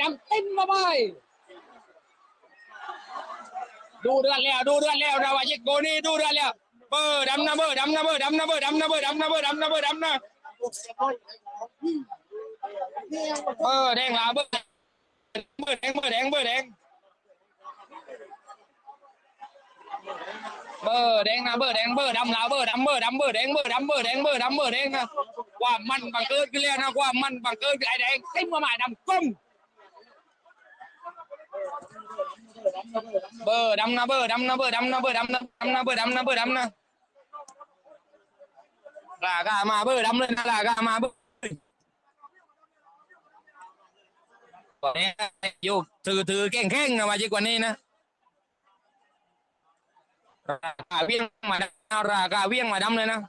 ดำนะอย่างเนี้ยราคาเบียดเสมอแดงนะราคาเบียดเสมองนะราคาเบียดเสมอแดงนะตัวแดงเลยยังไงไอ้แดงแทงก็มาไอ้ดำก้มไอ้ดำอาร์ตไปเกลี่ยวเลี่ยกันไอ้ดำไอ้แดงอัดก็ไปไอ้ดำยังเข้ามาไอ้ดำแทงไอ้ดำจิ้มเดิมจะไอ้ดำติ้มเข้าไปดูเดือนแล้วดูเดือนแล้วนะว่าจิกโกนี่ดูเดือนแล้วเบอร์ดำนะเบอร์ดำนะเบอร์ดำนะเบอร์ดำนะเบอร์ดำนะเบอร์ดำนะเบอร์ดำนะเออแดงลาเบอร์เบอร์แดงเบอร์แดงเบอร์แดงเบอร์แดงนะเบอร์แดงเบอร์ดำลาเบอร์ดำเบอร์ดำเบอร์แดงเบอร์ดำเบอร์แดงเบอร์ดำเบอร์แดงนะความมันบังเกิดขึ้นแล้วนะความมันบังเกิดขึ้นไอ้แดงเต็มมาใหมายดำก้ม เบอร์ดำนะเบอร์ดำนะเบอร์ดำนะเบอร์ดำนะดำนะเบอร์ดำนะเบอร์ดำนะลากามาเบอร์ดำเลยนะลากามาเบอร์กว่านี้อยู่ถือถือแข่งแข่งนะมาจีกว่านี้นะราคาเวียงมาดำราคาเวียงมาดำเลยนะ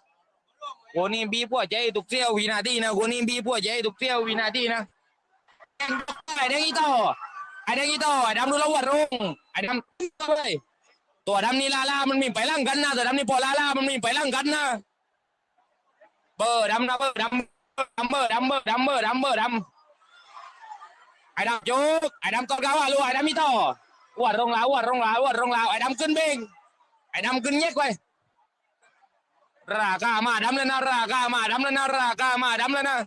โคนนี้บีพวกใจทุกเสี้ยววินาทีนะโคนนี้บีพวกใจทุกเสี้ยววินาทีนะไอ้เด็กอีโต ไอ้ด็กอีโตไอ้ดำดูแลวัดรุ่งไอ้ดำต่อไปตัวดำนี่ลาลามันมีไปล่างกันนะตัวดำนี่พอลาลามันมีไปล่างกันนะเบอร์ดำนะเบอร์ดำดำเบอร์ดำเบอร์ดำเบอร์ดำเบอร์ดำไอ้ดำจุกไอ้ดำกอดกาวลูกไอ้ดำมีต่อวัดรงลาววัดรงลาววัดรงลาวไอ้ดำขึ้นเบงไอ้ดำขึ้นเยกไว้ราคามาดำเลยนะราคามาดำเลยนะราคามาดำเลยนะ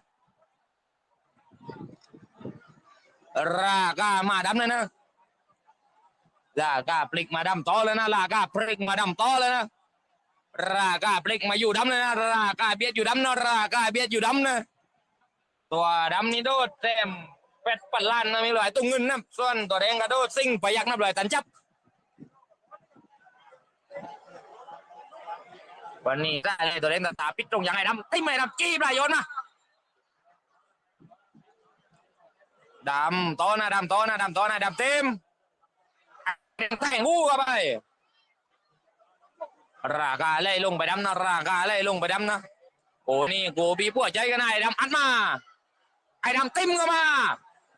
ราคามาดำเลยนะราคาปลิกมาดำต่อเลยนะราคาปลิกมาดำต่อเลยนะราคาปลิกมาอยู่ดำเลยนะราคาเบียดอยู่ดำนะราคาเบียดอยู่ดำนะตัวดำนี่โดดเต็มเป็ดปันล้านนะมีหลายตัวเงินนะส่วนตัวแดงกระโดดซิ่งไปยักนับหลายตันจับ วันนี้ได้เลยตัวแดงตาปิดตรงยังไงดำไอ้ไม่ดำจี้ปลายโยนนะ ดำโตอนะดำโตอนะดำโตอนะดำเต็มแทงงูเข้าไปราคาไล่ลงไปดำนะราคาไล่ลงไปดำนะโอ้นี่กูบีพวกใจกันไอ้ดำอัดมา ไอ้ดำเต็มเข้ามา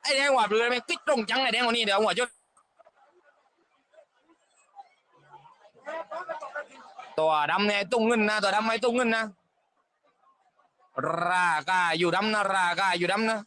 ไอ้แดงหวาดเรือไม่ปิดตรงจังไอ้แดงคนนี้เดี๋ยวหัวจุดตัวดำเนี่ยตุ้งเงินนะตัวดำไม่ตุ้งเงินนะราคาอยู่ดำนะราคาอยู่ดำนะ